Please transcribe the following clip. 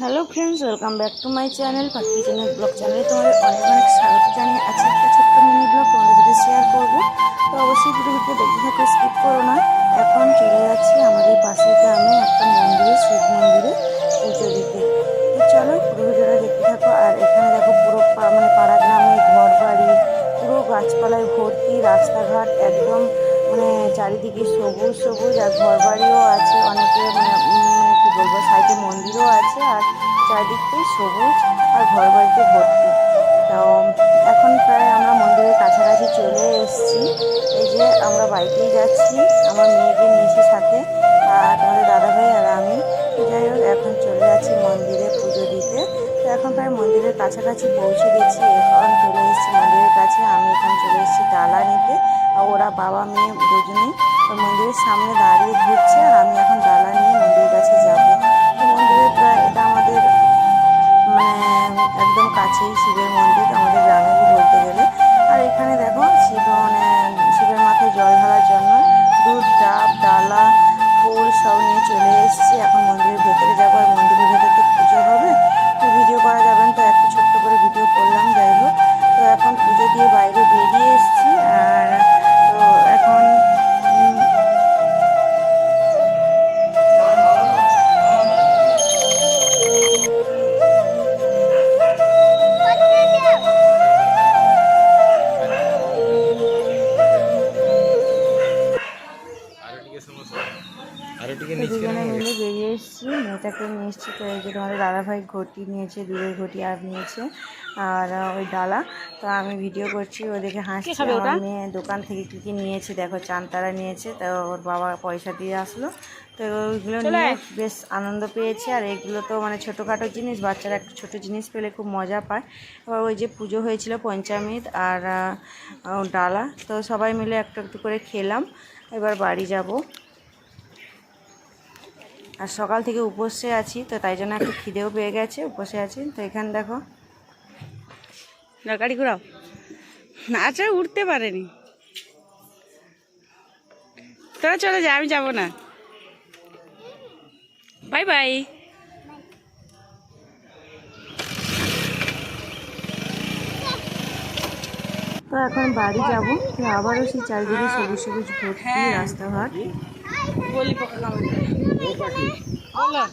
Hello friends welcome back to my channel Pakhi channel blog চ্যানেলে তোমাদের অনেক অনেক স্বাগত জানিয়ে আছে একটা ছোট্ট মিনি ব্লগ তোমাদের সাথে শেয়ার করব। তো অবশ্যই ভিডিওটা দেখতে থাকতে স্কিপ করো না। এখন চলে যাচ্ছি আমাদের পাশের গ্রামে একটা মন্দিরে, শিব মন্দিরে পুজো দিতে। তো চলো পুরো ভিডিওটা দেখতে থাকো। আর এখানে দেখো পুরো মানে পাড়া গ্রামে ঘর বাড়ি, পুরো গাছপালায় ভর্তি, রাস্তাঘাট একদম মানে চারিদিকে সবুজ সবুজ, আর ঘর চারিদিকটাই সবুজ আর ঘর বাড়িতে ভর্তি। তো এখন প্রায় আমরা মন্দিরের কাছাকাছি চলে এসেছি। এই যে আমরা বাইকেই যাচ্ছি, আমার মেয়েকে নিয়েছি সাথে, আর তোমাদের দাদাভাই আর আমি। যাই হোক, এখন চলে যাচ্ছি মন্দিরে পুজো দিতে। তো এখন প্রায় মন্দিরের কাছাকাছি পৌঁছে গেছি। এখন চলে এসেছি মন্দিরের কাছে। আমি এখন চলে এসেছি ডালা নিতে। আর ওরা বাবা, মেয়ে দুজনেই মন্দিরের সামনে দাঁড়িয়ে ঘুরছে, আর আমি এখন ডালা নিয়ে মন্দিরের কাছে যাব। দুজনে মিলে বেরিয়ে এসেছি। মেয়েটাকে নিয়ে এসেছি তো এই যে তোমাদের দাদাভাই ঘটি নিয়েছে দুধের ঘটি আর নিয়েছে আর ওই ডালা। তো আমি ভিডিও করছি ও দেখে হাসছি। আমার মেয়ে দোকান থেকে কী কী নিয়েছে দেখো চানতারা নিয়েছে তো ওর বাবা পয়সা দিয়ে আসলো। তো ওইগুলো নিয়ে বেশ আনন্দ পেয়েছে। আর এগুলো তো মানে ছোটোখাটো জিনিস বাচ্চারা একটা ছোটো জিনিস পেলে খুব মজা পায়। এবার ওই যে পুজো হয়েছিল পঞ্চামৃত আর ডালা। তো সবাই মিলে একটু একটু করে খেলাম। এবার বাড়ি যাব। আর সকাল থেকে উপসে আছি তো তাই জন্য একটু খিদেও পেয়ে গেছে উপসে আছি। তো এখানে দেখো। গাড়ি ঘোরাও? আচ্ছা উঠতে পারেনি। তোরা চলে যা আমি যাব না। Bye bye. তো এখন বাড়ি যাব আবারও সেই চারিদিকে সবুজ সবুজ ভর্তি রাস্তাঘাট। বলি পোকা কামড়ে বলো